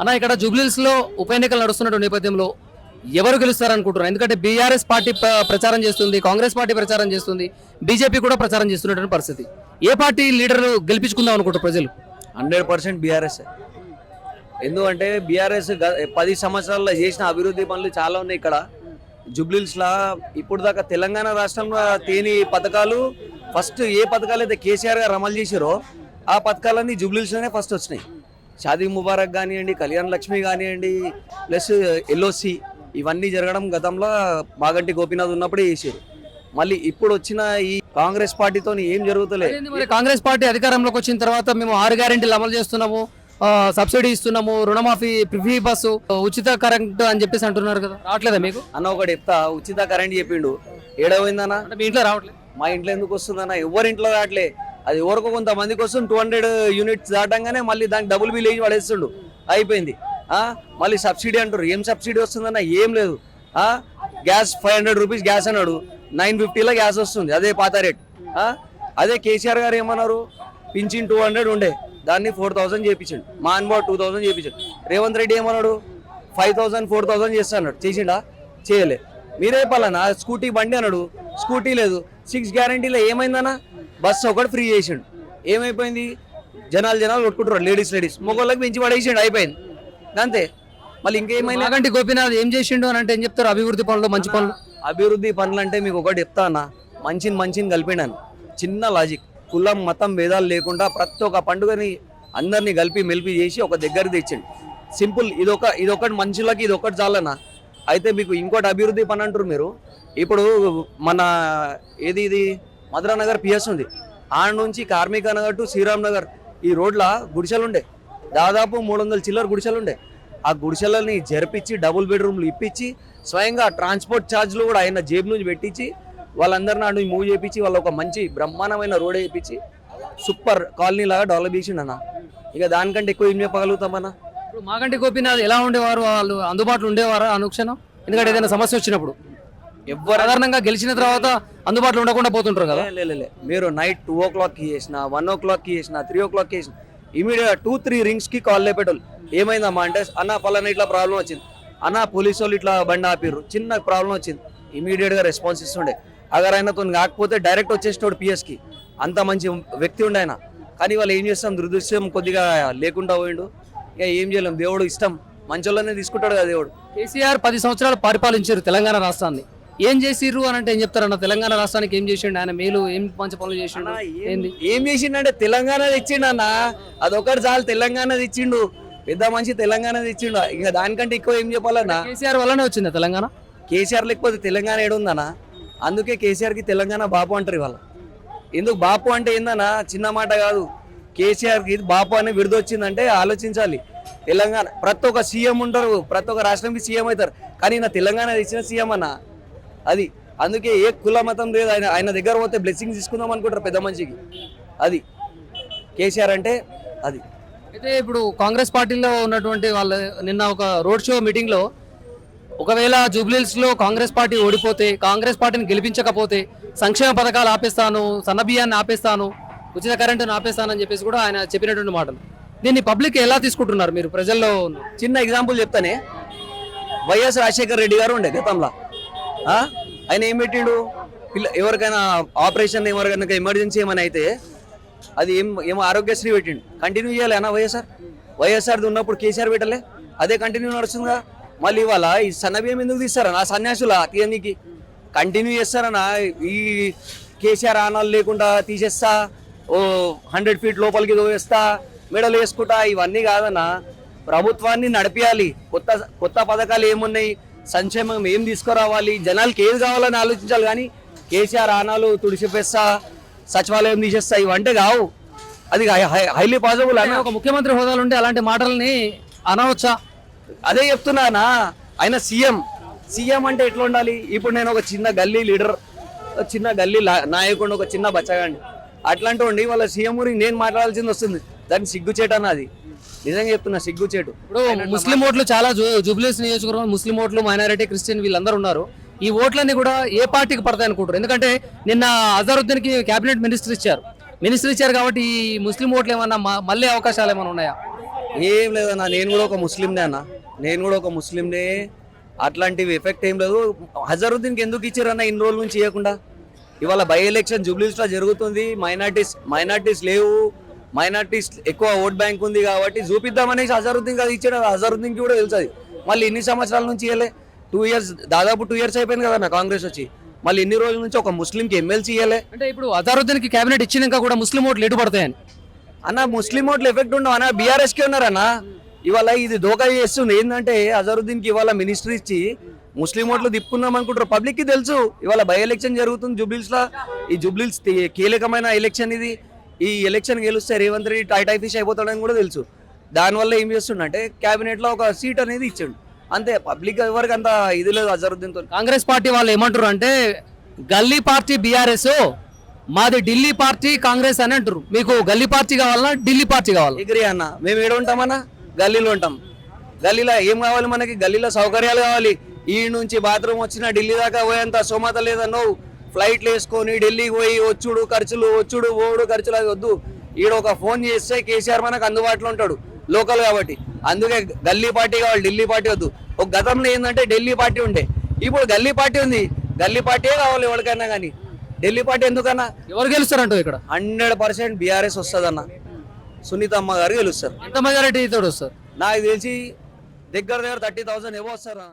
అన్న ఇక్కడ జూబ్లీస్లో ఉప ఎన్నికలు నడుస్తున్న నేపథ్యంలో ఎవరు గెలుస్తారనుకుంటున్నారు? ఎందుకంటే బీఆర్ఎస్ పార్టీ ప్రచారం చేస్తుంది కాంగ్రెస్ పార్టీ ప్రచారం చేస్తుంది బీజేపీ కూడా ప్రచారం చేస్తున్నటువంటి పరిస్థితి. ఏ పార్టీ లీడర్ గెలిపించుకుందాం అనుకుంటారు ప్రజలు? హండ్రెడ్ పర్సెంట్ బీఆర్ఎస్ ఎందుకంటే బీఆర్ఎస్ పది సంవత్సరాల్లో చేసిన అభివృద్ధి పనులు చాలా ఉన్నాయి ఇక్కడ. జుబ్లీల్స్లా ఇప్పుడు దాకా తెలంగాణ రాష్ట్రంలో తేని పథకాలు ఫస్ట్ ఏ పథకాలు అయితే కేసీఆర్ గారు అమలు చేశారో ఆ పథకాలన్నీ జుబ్లీల్స్లోనే ఫస్ట్ వచ్చినాయి. షాదీ ముబారక్ కానివ్వండి కళ్యాణ్ లక్ష్మి కానివ్వండి ప్లస్ ఎల్ఓసి ఇవన్నీ జరగడం గతంలో మాగంటి గోపీనాథ్ ఉన్నప్పుడే చేశారు. మళ్ళీ ఇప్పుడు వచ్చిన ఈ కాంగ్రెస్ పార్టీతో ఏం జరుగుతలే? అదేంది మరి కాంగ్రెస్ పార్టీ అధికారంలోకి వచ్చిన తర్వాత మేము ఆరు గ్యారెంటీలు అమలు చేస్తున్నాము సబ్సిడీ ఇస్తున్నాము రుణమాఫీ ఫ్రీ బస్సు ఉచిత కరెంట్ అని చెప్పేసి అంటున్నారు కదా. రావట్లేదా మీకు? అన్న ఒకటి చెప్తా ఉచిత కరెంట్ చెప్పిండు. ఏడవైందన్నా? మీ ఇంట్లో రావట్లేదు. మా ఇంట్లో ఎందుకు వస్తుందన్న? ఎవరి ఇంట్లో రావట్లే? అది ఎవరికో కొంతమందికి వస్తుంది టూ హండ్రెడ్ యూనిట్స్ దాటంగానే మళ్ళీ దానికి డబుల్ బిల్ వేసి పడేస్తుండు. అయిపోయింది. మళ్ళీ సబ్సిడీ అంటారు ఏం సబ్సిడీ వస్తుందన్న? ఏం లేదు. Gas five hundred rupees gas అన్నాడు. నైన్ ఫిఫ్టీలో గ్యాస్ వస్తుంది. అదే పాత రేట్ అదే కేసీఆర్ గారు ఏమన్నారు? పింఛన్ టూ హండ్రెడ్ ఉండే. దాన్ని ఫోర్ థౌసండ్ చేయించండు మా అనుభవ టూ థౌసండ్ చేయించండు రేవంత్ రెడ్డి ఏమన్నాడు? ఫైవ్ థౌసండ్ ఫోర్ థౌసండ్ చేస్తా అన్నాడు. చేసిండా? చేయలే. మీరే పలానా? స్కూటీ బండి అన్నాడు. స్కూటీ లేదు. సిక్స్ గ్యారంటీలో ఏమైందన్నా? బస్సు ఒకటి ఫ్రీ చేసిండు. ఏమైపోయింది? జనాలు జనాలు కొట్టుకుంటారు లేడీస్ లేడీస్. మొగోళ్ళకి పెంచి పడేసిండు అయిపోయింది. అంతే. మళ్ళీ ఇంకేమైనా మాగంటి గోపీనాథ్ ఏం చేసిండు అని అంటే ఏం చెప్తారు? అభివృద్ధి పనులు మంచి పనులు. అభివృద్ధి పనులు అంటే మీకు ఒకటి చెప్తా అన్న. మంచిని మంచిని కలిపినాను చిన్న లాజిక్ కులం మతం భేదాలు లేకుండా ప్రతి ఒక్క పండుగని అందరినీ కలిపి మెలిపి చేసి ఒక దగ్గర తెచ్చిండు. సింపుల్. ఇదొక ఇదొకటి మనుషులకి ఇది ఒకటి చాలన్నా. అయితే మీకు ఇంకోటి అభివృద్ధి పని అంటారు మీరు. ఇప్పుడు మన ఏది ఇది? మధురా నగర్ పిఎస్ ఉంది. ఆడ నుంచి కార్మిక నగర్ టు శ్రీరామ్ నగర్ ఈ రోడ్ల గుడిసెలు ఉండే దాదాపు మూడు వందల చిల్లర గుడిసెలు ఉండే ఆ గుడిసెలని జరిపించి డబుల్ బెడ్రూమ్లు ఇప్పించి స్వయంగా ట్రాన్స్పోర్ట్ ఛార్జ్లు కూడా ఆయన జేబు నుంచి పెట్టించి వాళ్ళందరిని ఆడు మూవ్ చేయించి వాళ్ళ ఒక మంచి బ్రహ్మాండమైన రోడ్ వేయించి సూపర్ కాలనీ లాగా డెవలప్ చేసిండు అన్న ఇక దానికంటే ఎక్కువ ఏం చెప్పగలుగుతామన్నా? ఇప్పుడు మాగంటి గోపీనాథ్ ఎలా ఉండేవారు? వాళ్ళు అందుబాటులో ఉండేవారా అనుక్షణం? ఎందుకంటే ఏదైనా సమస్య వచ్చినప్పుడు. సాధారణంగా గెలిచిన తర్వాత అందుబాటులో ఉండకుండా పోతుంటారు కదా? లే, లే, లే. మీరు నైట్ టూ ఓ క్లాక్కి చేసిన వన్ ఓ క్లాక్కి చేసిన త్రీ ఓ క్లాక్కి చేసిన ఇమీడియట్ టూ త్రీ రింగ్స్కి కాల్ లేపేటోళ్ళు. ఏమైందమ్మా అంటే అన్న పలానా ఇట్లా ప్రాబ్లం వచ్చింది. అన్న పోలీసు వాళ్ళు ఇట్లా బండి ఆపిర్రు. చిన్న ప్రాబ్లం వచ్చింది. ఇమీడియట్గా రెస్పాన్స్ ఇస్తుండే. అగర్ ఆయనతో కాకపోతే డైరెక్ట్ వచ్చేసినోడు పిఎస్కి అంత మంచి వ్యక్తి ఉండే ఆయన. కానీ వాళ్ళు ఏం చేస్తాం? దురదృష్టం కొద్దిగా లేకుండా పోయిండు. ఇక ఏం చేయలేం. దేవుడు ఇష్టం. మంచోళ్ళనే తీసుకుంటాడు కదా దేవుడు. కేసీఆర్ పది సంవత్సరాలు పరిపాలించారు తెలంగాణ రాష్ట్రాన్ని. ఏం చేసిర్రు అని అంటే ఏం చెప్తారన్న? తెలంగాణ రాష్ట్రానికి ఏం చేసిండు ఆయన? మేలు ఏం మంచి పనులు చేసిండు? ఏంది? ఏం చేసిండంటే తెలంగాణ తెచ్చిండు అన్న. అదొకటి చాలు తెలంగాణ తెచ్చిండు. పెద్ద మంచి తెలంగాణ తెచ్చిండు. ఇంకా దానికంటే ఎక్కువ ఏం చెప్పాలన్నా? కేసీఆర్ వల్లనే వచ్చింది తెలంగాణ? కేసీఆర్ లేకపోతే తెలంగాణ ఏడుందన్నా? అందుకే కేసీఆర్కి తెలంగాణ బాపు అంటారు ఇవాళ. ఎందుకు బాపు అంటే ఏందన్నా? చిన్న మాట కాదు. కేసీఆర్కి బాపు అనే విడుదొచ్చిందంటే ఆలోచించాలి. తెలంగాణ ప్రతి ఒక్క సీఎం ఉంటారు. ప్రతి ఒక్క రాష్ట్రంకి సీఎం అవుతారు. కానీ నా తెలంగాణ తెచ్చిన సీఎం అన్న. అది. అందుకే ఏ కుల మతం లేదు ఆయన ఆయన దగ్గర పోతే బ్లెస్సింగ్స్ తీసుకుందాం అనుకుంటారు పెద్ద మనిషికి. అది. కేసీఆర్ అంటే అది. అయితే ఇప్పుడు కాంగ్రెస్ పార్టీలో ఉన్నటువంటి వాళ్ళ నిన్న ఒక రోడ్ షో మీటింగ్లో ఒకవేళ జూబ్లీల్స్లో కాంగ్రెస్ పార్టీ ఓడిపోతే కాంగ్రెస్ పార్టీని గెలిపించకపోతే సంక్షేమ పథకాలు ఆపేస్తాను సన్నబియ్యాన్ని ఆపేస్తాను ఉచిత కరెంటును ఆపేస్తాను అని చెప్పేసి కూడా ఆయన చెప్పినటువంటి మాటలు. దీన్ని పబ్లిక్ ఎలా తీసుకుంటున్నారు మీరు ప్రజల్లో చిన్న ఎగ్జాంపుల్ చెప్తానే. వైఎస్ రాజశేఖర్ రెడ్డి గారు ఉండే గతంలో? ఆయన ఏం పెట్టిండు? పిల్ల ఎవరికైనా ఆపరేషన్ ఎవరికైనా ఎమర్జెన్సీ ఏమైనా అయితే అది ఏం ఏమో ఆరోగ్యశ్రీ పెట్టిండు. కంటిన్యూ చేయాలి అన్న వైఎస్ఆర్? వైఎస్ఆర్ది ఉన్నప్పుడు కేసీఆర్ పెట్టలే? అదే కంటిన్యూ నడుస్తుందా మళ్ళీ ఇవాళ ఈ సన్నబియ్యం ఎందుకు తీస్తారన్న సన్యాసుల తీయనీకి కంటిన్యూ చేస్తారనా ఈ కేసీఆర్ ఆనాలు లేకుండా తీసేస్తా? ఓ హండ్రెడ్ ఫీట్ లోపలికి వేస్తా మెడలు వేసుకుంటా? ఇవన్నీ కాదన్న. ప్రభుత్వాన్ని నడిపించాలి కొత్త కొత్త పథకాలు ఏమున్నాయి? సంక్షేమం ఏం తీసుకురావాలి? జనాలకి ఏది కావాలని ఆలోచించాలి కానీ కేసీఆర్ ఆనాలు తుడిచిపేస్తా సచివాలయం తీసేస్తా ఇవంటే కావు. అది హైలీ పాసిబుల్ అని ఒక ముఖ్యమంత్రి హోదాలు ఉంటే అలాంటి మాటల్ని అనవచ్చా? అదే చెప్తున్నానా? ఆయన సీఎం. సీఎం అంటే ఎట్లా ఉండాలి? ఇప్పుడు నేను ఒక చిన్న గల్లీ లీడర్ ఒక చిన్న గల్లీ నాయకుడు ఒక చిన్న బచ్చగాండి అట్లాంటి ఉండి వాళ్ళ సీఎం గురించి నేను మాట్లాడాల్సింది వస్తుంది. దాన్ని సిగ్గుచేటు అన్నది నిజంగా చెప్తున్నా సిగ్గుచేటు ఇప్పుడు ముస్లిం ఓట్లు చాలా జూబ్లీస్ నియోజకవర్గం ముస్లిం ఓట్లు మైనారిటీ క్రిస్టియన్ వీళ్ళందరూ ఉన్నారు. ఈ ఓట్లన్నీ కూడా ఏ పార్టీకి పడతాయి అనుకుంటారు ఎందుకంటే నిన్న అజరుద్దీన్కి కేబినెట్ మినిస్టర్ ఇచ్చారు. మినిస్టర్ ఇచ్చారు కాబట్టి ఈ ముస్లిం ఓట్లు ఏమన్నా మళ్ళీ అవకాశాలు ఏమైనా ఉన్నాయా? ఏం లేదన్న నేను కూడా ఒక ముస్లింనే అన్న. నేను కూడా ఒక ముస్లింనే. అట్లాంటివి ఎఫెక్ట్ ఏం లేదు. హజరుద్దీన్కి ఎందుకు ఇచ్చారన్న ఇన్ని రోజుల నుంచి ఇవ్వకుండా ఇవాళ బై ఎలక్షన్ జూబ్లీస్లో జరుగుతుంది. మైనార్టీస్ మైనార్టీస్ లేవు. మైనార్టీస్ ఎక్కువ ఓట్ బ్యాంక్ ఉంది కాబట్టి చూపిద్దామనేసి హజరుద్దీన్ అది ఇచ్చాడు. హజరుద్దీన్కి కూడా తెలుసు అది. మళ్ళీ ఇన్ని సంవత్సరాల నుంచి ఇవ్వలే టూ ఇయర్స్ దాదాపు టూ ఇయర్స్ అయిపోయింది కదా కాంగ్రెస్ వచ్చి. మళ్ళీ ఇన్ని రోజుల నుంచి ఒక ముస్లింకి ఎమ్మెల్సీ ఇవ్వలే అంటే ఇప్పుడు అజారుద్దీన్కి కేబినెట్ ఇచ్చినాక కూడా ముస్లిం ఓట్లు ఎటు పడతాయని? అన్న ముస్లిం ఓట్లు ఎఫెక్ట్ ఉండవు. అన్న బీఆర్ఎస్కి ఉన్నారన్న ఇవాళ ఇది దోకా చేస్తుంది. ఏంటంటే అజరుద్దీన్కి ఇవాళ మినిస్ట్రీ ఇచ్చి ముస్లిం ఓట్లు తిప్పుకుందాం అనుకుంటారు పబ్లిక్కి తెలుసు. ఇవాళ బై ఎలక్షన్ జరుగుతుంది జూబ్లీస్లో ఈ జూబ్లీస్ కీలకమైన ఎలక్షన్ ఇది. ఈ ఎలక్షన్ గెలిస్తే రేవంత్ రెడ్డి టై టై ఫిష్ అయిపోతాడని కూడా తెలుసు. దానివల్ల ఏం చేస్తుండంటే కేబినెట్లో ఒక సీట్ అనేది ఇచ్చాడు. అంతే పబ్లిక్ ఎవరికి అంత ఇది లేదు అజరుద్దీన్తో కాంగ్రెస్ పార్టీ వాళ్ళు ఏమంటారు అంటే గల్లీ పార్టీ బీఆర్ఎస్ మాది ఢిల్లీ పార్టీ కాంగ్రెస్ అని అంటారు మీకు గల్లీ పార్టీ కావాలన్నా ఢిల్లీ పార్టీ కావాలా. ఎగ్రీ అన్న మేము ఏడ ఉంటామన్నా గల్లీలో ఉంటాం. గల్లీలో ఏం కావాలి మనకి? గల్లీలో సౌకర్యాలు కావాలి. ఈ నుంచి బాత్రూమ్ వచ్చిన ఢిల్లీ దాకా పోయేంత సోమత లేదన్నో ఫ్లైట్లు వేసుకొని ఢిల్లీకి పోయి వచ్చుడు ఖర్చులు వచ్చుడు ఓడు ఖర్చులు అది వద్దు. ఈడ ఒక ఫోన్ చేస్తే కేసీఆర్ మనకు అందుబాటులో ఉంటాడు లోకల్ కాబట్టి. అందుకే గల్లీ పార్టీ కావాలి ఢిల్లీ పార్టీ వద్దు. ఒక గతంలో ఏంటంటే ఢిల్లీ పార్టీ ఉండే. ఇప్పుడు గల్లీ పార్టీ ఉంది. గల్లీ పార్టీయే కావాలి ఎవరికైనా కానీ. ఢిల్లీ పార్టీ ఎందుకన్నా? ఎవరు గెలుస్తారంటావు ఇక్కడ? హండ్రెడ్ పర్సెంట్ బీఆర్ఎస్ వస్తుందన్న. సునీతమ్మ గారు గెలుస్తారు. ఎంత మెజారిటీ తోడు వస్తారు? నాకు తెలిసి దగ్గర దగ్గర థర్టీ థౌసండ్ ఏవో వస్తారు?